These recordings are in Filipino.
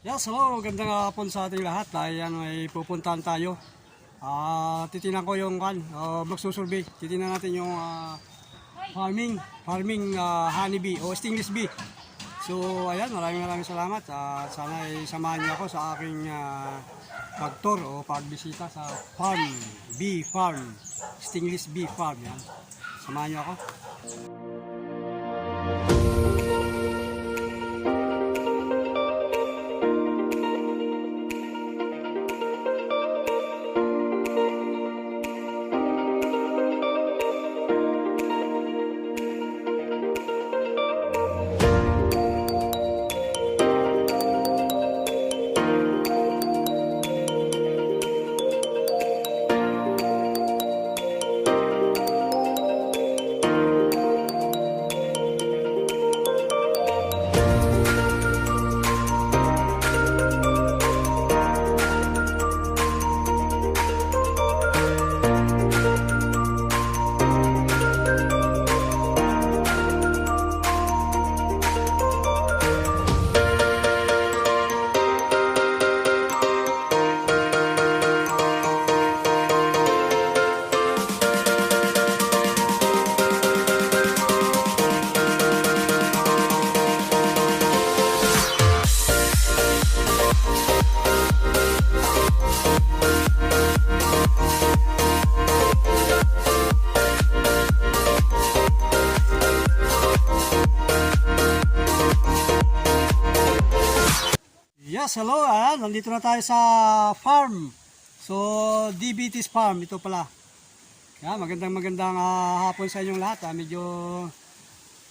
Yes, hello. Gandang hapon sa ating lahat. Dahil yan ay pupuntahan tayo. Ah, titinan ko yung kan, uh, magsusurvey. Titinan natin yung ah, farming, farming ah, honeybee o stingless bee. So, ayan, maraming maraming salamat. Ah, sana ay samahan niyo ako sa aking uh, pag-tour o pagbisita sa farm, bee farm, stingless bee farm. Yan. Samahan niyo ako. Yes, hello. Ah, nandito na tayo sa farm. So, DBT's farm. Ito pala. Yan, magandang magandang ah, hapon sa inyong lahat. Ah. Medyo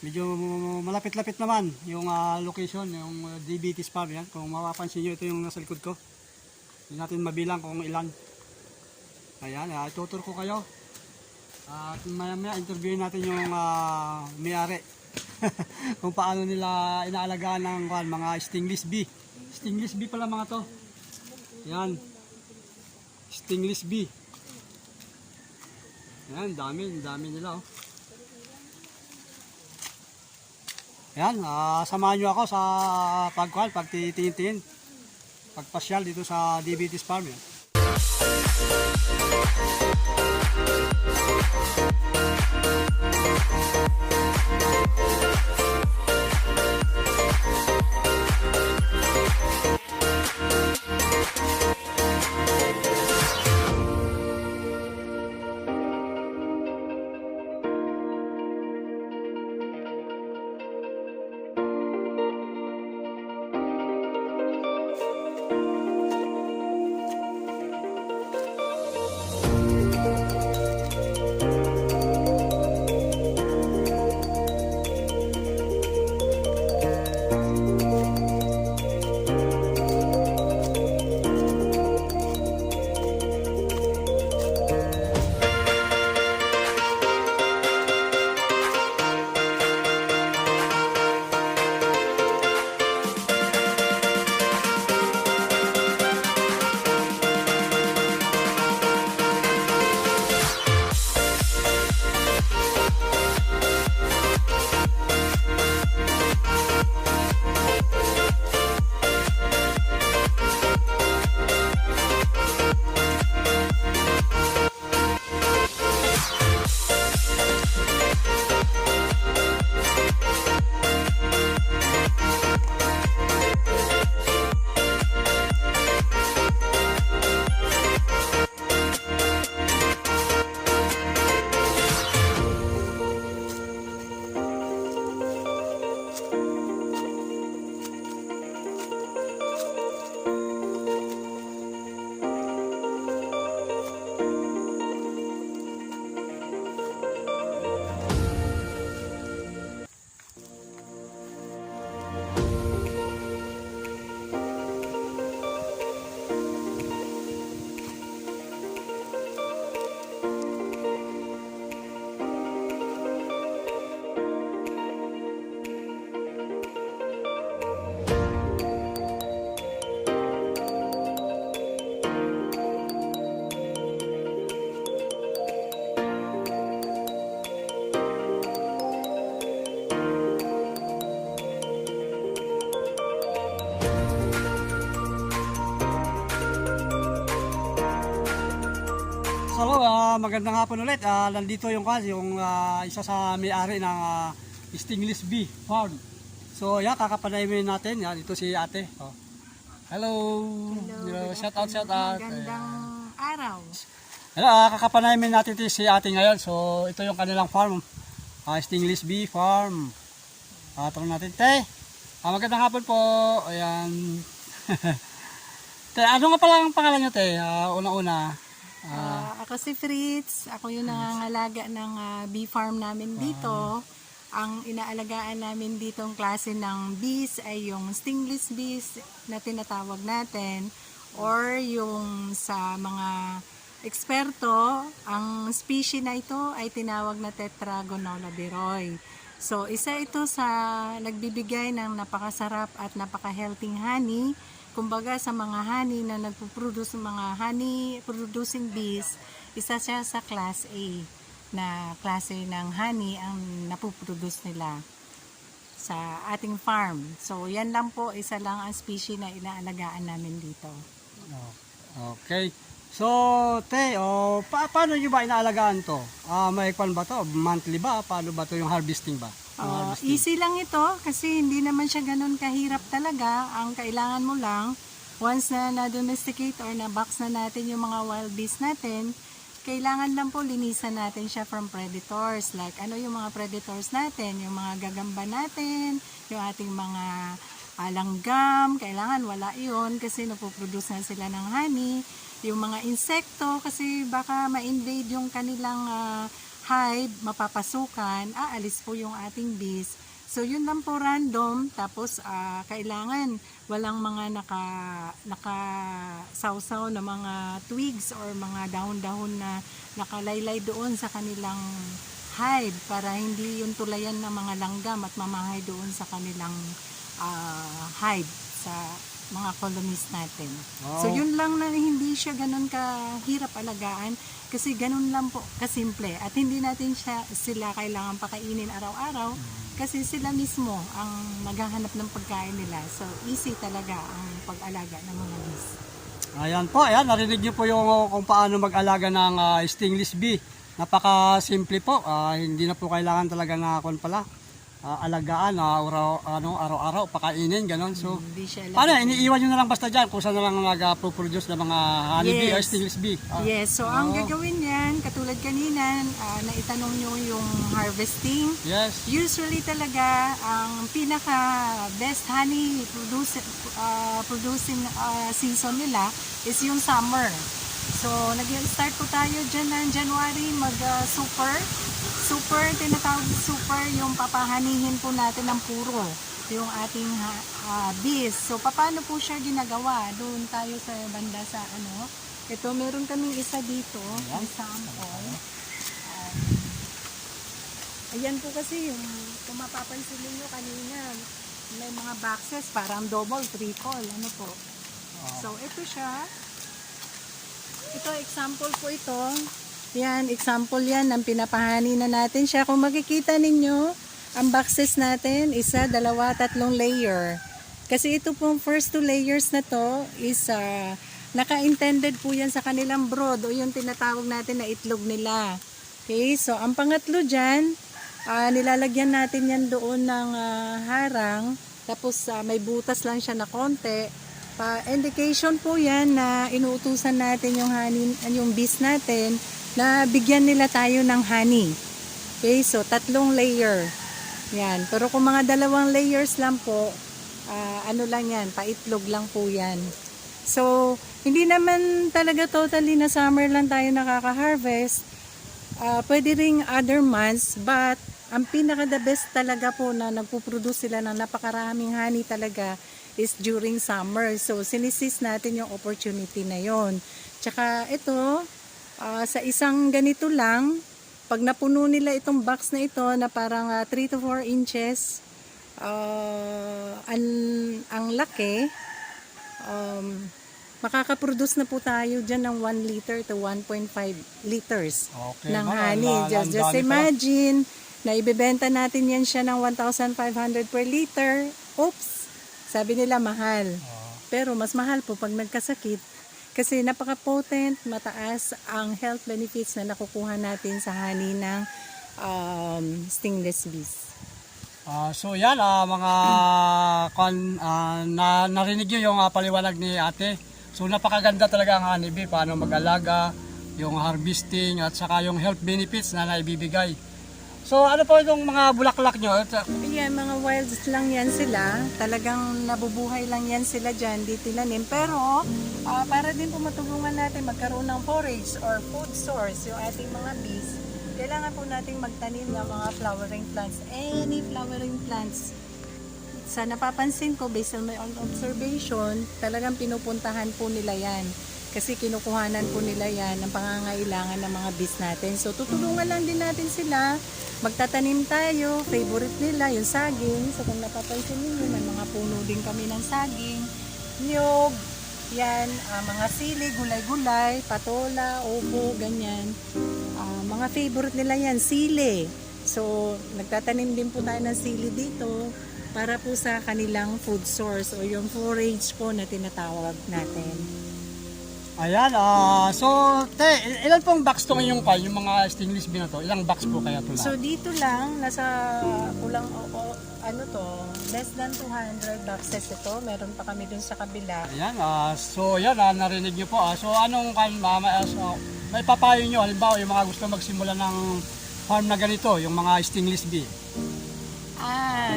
medyo malapit-lapit naman yung ah, location, yung ah, DBT's farm. Yan. Kung mapapansin nyo, ito yung nasa likod ko. Hindi natin mabilang kung ilan. Ayan, ah, tutur ko kayo. At maya maya interview natin yung ah, may-ari. kung paano nila inaalagaan ng mga stingless bee. Stingless bee pala mga to. Yan. Stingless bee. Yan, dami, dami nila oh. Yan, ah, samahan nyo ako sa pagkuhan, pagtitingin-tingin. Pagpasyal dito sa DBT's Farm. Yan. Magandang hapon ulit. Ah, nandito yung kasi yung ah, isa sa may-ari ng ah, Stingless Bee Farm. So, yan, kakapanayin natin. Yan, ito si ate. Oh. Hello. Hello. Shout out, shout out. Magandang araw. Hello, ah, kakapanayin natin ito si ate ngayon. So, ito yung kanilang farm. Ah, Stingless Bee Farm. Ah, tanong natin, te. Ah, magandang hapon po. Ayan. te, ano nga pala ang pangalan niyo, te? Ah, una-una. Ah, ako si Fritz. Ako yung nangangalaga ng ah, bee farm namin dito. Ang inaalagaan namin dito ang klase ng bees ay yung stingless bees na tinatawag natin or yung sa mga eksperto, ang species na ito ay tinawag na Tetragonella beroy. So, isa ito sa nagbibigay ng napakasarap at napaka-healthy honey. Kumbaga sa mga honey na nagpo-produce ng mga honey producing bees, isa siya sa class A na klase ng honey ang napoproduce nila sa ating farm. So, yan lang po, isa lang ang species na inaalagaan namin dito. Okay. So, te, oh, pa paano nyo ba inaalagaan to? Ah, may kwan ba to? Monthly ba? Paano ba to yung harvesting ba? Uh, harvesting. easy lang ito kasi hindi naman siya ganun kahirap talaga. Ang kailangan mo lang, once na na-domesticate or na-box na natin yung mga wild bees natin, kailangan lang po linisan natin siya from predators. Like ano yung mga predators natin, yung mga gagamba natin, yung ating mga ah, langgam, kailangan wala yun kasi napoproduce na sila ng honey. Yung mga insekto kasi baka ma-invade yung kanilang ah, hive, mapapasukan, aalis po yung ating bees. So yun lang po random tapos ah, kailangan walang mga naka naka sawsaw na mga twigs or mga dahon-dahon na nakalaylay doon sa kanilang hive para hindi yung tulayan ng mga langgam at mamahay doon sa kanilang ah, hive sa mga colonies natin. So Wow. yun lang na hindi siya ganun kahirap alagaan kasi ganun lang po kasimple at hindi natin siya sila kailangan pakainin araw-araw kasi sila mismo ang maghahanap ng pagkain nila. So easy talaga ang pag-alaga ng mga bees. Ayan po, ayan, narinig nyo po yung oh, kung paano mag-alaga ng ah, stingless bee. Napaka-simple po, ah, hindi na po kailangan talaga na kwan pala, ah, alagaan, ah, araw, ano, araw-araw, pakainin, ganon. So, Hindi siya paano, iniiwan nyo na lang basta dyan kung saan na lang nag-produce ng mga honey bee or Yes. stingless bee. Ah, Yes, so ang Oo. gagawin yan, katulad kanina, ah, na itanong nyo yung harvesting. Yes. Usually talaga, ang pinaka best honey produce, ah, producing ah, season nila is yung summer. So, nag-start po tayo dyan ng January mag-super. super, tinatawag na super, yung papahanihin po natin ng puro yung ating ah, bees. So, paano po siya ginagawa? Doon tayo sa banda sa ano. Ito, meron kaming isa dito, ang sample. Um, Ayan po kasi yung kung mapapansin niyo kanina, may mga boxes parang double, triple, ano po. So ito siya. Ito example po ito. Yan, example yan ang pinapahani na natin siya. Kung makikita ninyo, ang boxes natin, isa, dalawa, tatlong layer. Kasi ito pong first two layers na to is ah, naka-intended po yan sa kanilang brood o yung tinatawag natin na itlog nila. Okay, so ang pangatlo dyan, ah, nilalagyan natin yan doon ng ah, harang. Tapos ah, may butas lang siya na konti. Pa indication po yan na inuutusan natin yung honey, yung bees natin na bigyan nila tayo ng honey. Okay, so tatlong layer. Yan. Pero kung mga dalawang layers lang po, ah, ano lang yan, paitlog lang po yan. So, hindi naman talaga totally na summer lang tayo nakaka-harvest. Ah, pwede ring other months, but ang pinaka the best talaga po na nagpo-produce sila ng napakaraming honey talaga is during summer. So, sinisis natin yung opportunity na yon. Tsaka ito, ah, sa isang ganito lang, pag napuno nila itong box na ito na parang 3 to 4 inches, ah, ang, ang laki, um, makakaproduce na po tayo dyan ng 1 liter to 1.5 liters Okay, ng honey. Just, just imagine na ibebenta natin yan siya ng 1,500 per liter. Oops! Sabi nila mahal. Ah. Pero mas mahal po pag nagkasakit. Kasi napaka-potent, mataas ang health benefits na nakukuha natin sa honey ng um, stingless bees. Ah, so yan ah, mga kan ah, na narinig niyo yung ah, paliwanag ni Ate. So napakaganda talaga ang honeybee paano mag-alaga, yung harvesting at saka yung health benefits na naibibigay. So ano po itong mga bulaklak nyo? Ayan, mga wilds lang yan sila. Talagang nabubuhay lang yan sila dyan, di tinanim. Pero, ah, para din po matulungan natin magkaroon ng forage or food source yung ating mga bees, kailangan po nating magtanim ng mga flowering plants. Any flowering plants. Sa napapansin ko, based on my own observation, talagang pinupuntahan po nila yan. Kasi kinukuhanan po nila yan ng pangangailangan ng mga bees natin. So, tutulungan lang din natin sila. Magtatanim tayo. Favorite nila, yung saging. So, kung napapansin ninyo, may mga puno din kami ng saging. Niyog, yan, ah, mga sili, gulay-gulay, patola, upo, ganyan. Ah, mga favorite nila yan, sili. So, nagtatanim din po tayo ng sili dito para po sa kanilang food source o yung forage po na tinatawag natin. Ayan, ah, so te, il- ilan pong box to ngayong pa, yung mga stainless bean na to? Ilang box po kaya to So lahat? dito lang, nasa kulang o, o- ano to, less than 200 boxes ito. Meron pa kami dun sa kabila. Ayan, ah, so yan, ah, narinig niyo po. ah. so anong kan, ma, ma- so, may papayo nyo, halimbawa yung mga gusto magsimula ng farm na ganito, yung mga stainless bee. Ah,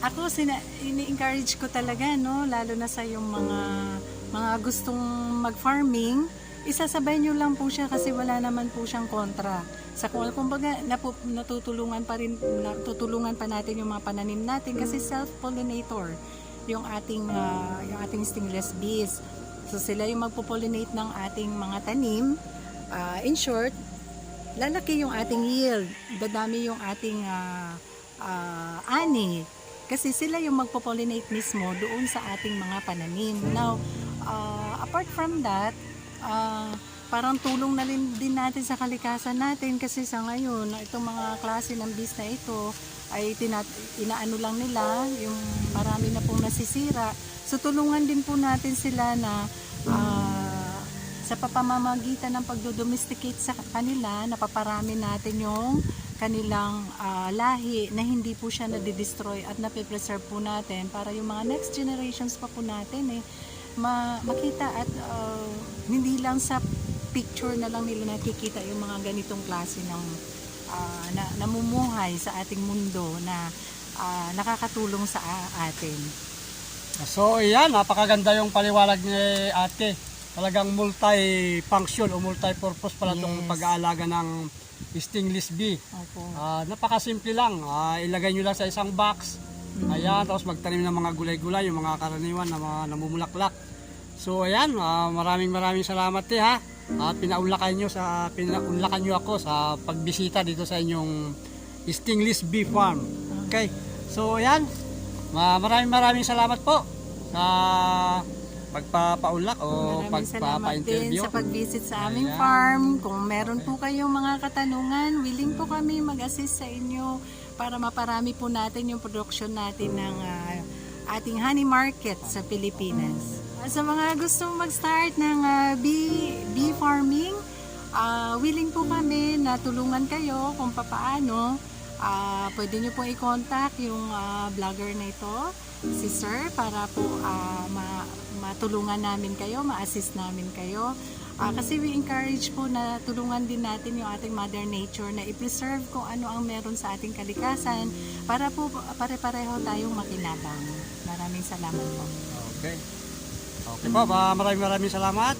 ako sina ini-encourage ko talaga no, lalo na sa yung mga mga gustong mag-farming, isasabay nyo lang po siya kasi wala naman po siyang kontra. Sa kung kumbaga napu, natutulungan pa rin natutulungan pa natin yung mga pananim natin kasi self-pollinator yung ating ah, yung ating stingless bees. So sila yung magpo-pollinate ng ating mga tanim. Ah, in short, lalaki yung ating yield, dadami yung ating ah, ah, ani. Kasi sila yung magpo-pollinate mismo doon sa ating mga pananim. Now, ah, apart from that, ah, parang tulong na rin din natin sa kalikasan natin kasi sa ngayon, itong mga klase ng bees na ito ay tinat inaano lang nila, yung marami na pong nasisira. So tulungan din po natin sila na ah, sa papamamagitan ng pagdodomesticate sa kanila, napaparami natin yung kanilang ah, lahi na hindi po siya nadidestroy at napipreserve po natin para yung mga next generations pa po natin eh, ma- makita at ah, hindi lang sa picture na lang nila nakikita yung mga ganitong klase ng ah, na, namumuhay sa ating mundo na ah, nakakatulong sa a- atin. So yan, napakaganda yung paliwanag ni ate. Talagang multi-function o multi-purpose pala itong Yes. pag-aalaga ng stainless bee. Opo. Ah, napakasimple lang. Ah, ilagay nyo lang sa isang box. Ayan, tapos magtanim ng mga gulay-gulay, yung mga karaniwan na mga namumulaklak. So ayan, ah, maraming maraming salamat eh ha. At pinaunlakan nyo sa pinaunlakan nyo ako sa pagbisita dito sa inyong Stingless Bee Farm. Okay. So ayan, ma- maraming maraming salamat po sa pagpapaunlak o pagpapa-interview. sa pag-visit sa aming Ayan. farm. Kung meron po kayong mga katanungan, willing po kami mag-assist sa inyo para maparami po natin yung production natin ng ah, ating honey market sa Pilipinas. Sa mga gustong mag-start ng ah, bee, bee farming, ah, willing po kami na tulungan kayo kung papaano. Ah, pwede nyo po i-contact yung ah, vlogger na ito, si Sir, para po ah, ma- matulungan namin kayo, ma-assist namin kayo. Ah, kasi we encourage po na tulungan din natin yung ating Mother Nature na i-preserve kung ano ang meron sa ating kalikasan para po pare-pareho tayong makinabang. Maraming salamat po. Okay. Okay po, ma- maraming maraming salamat.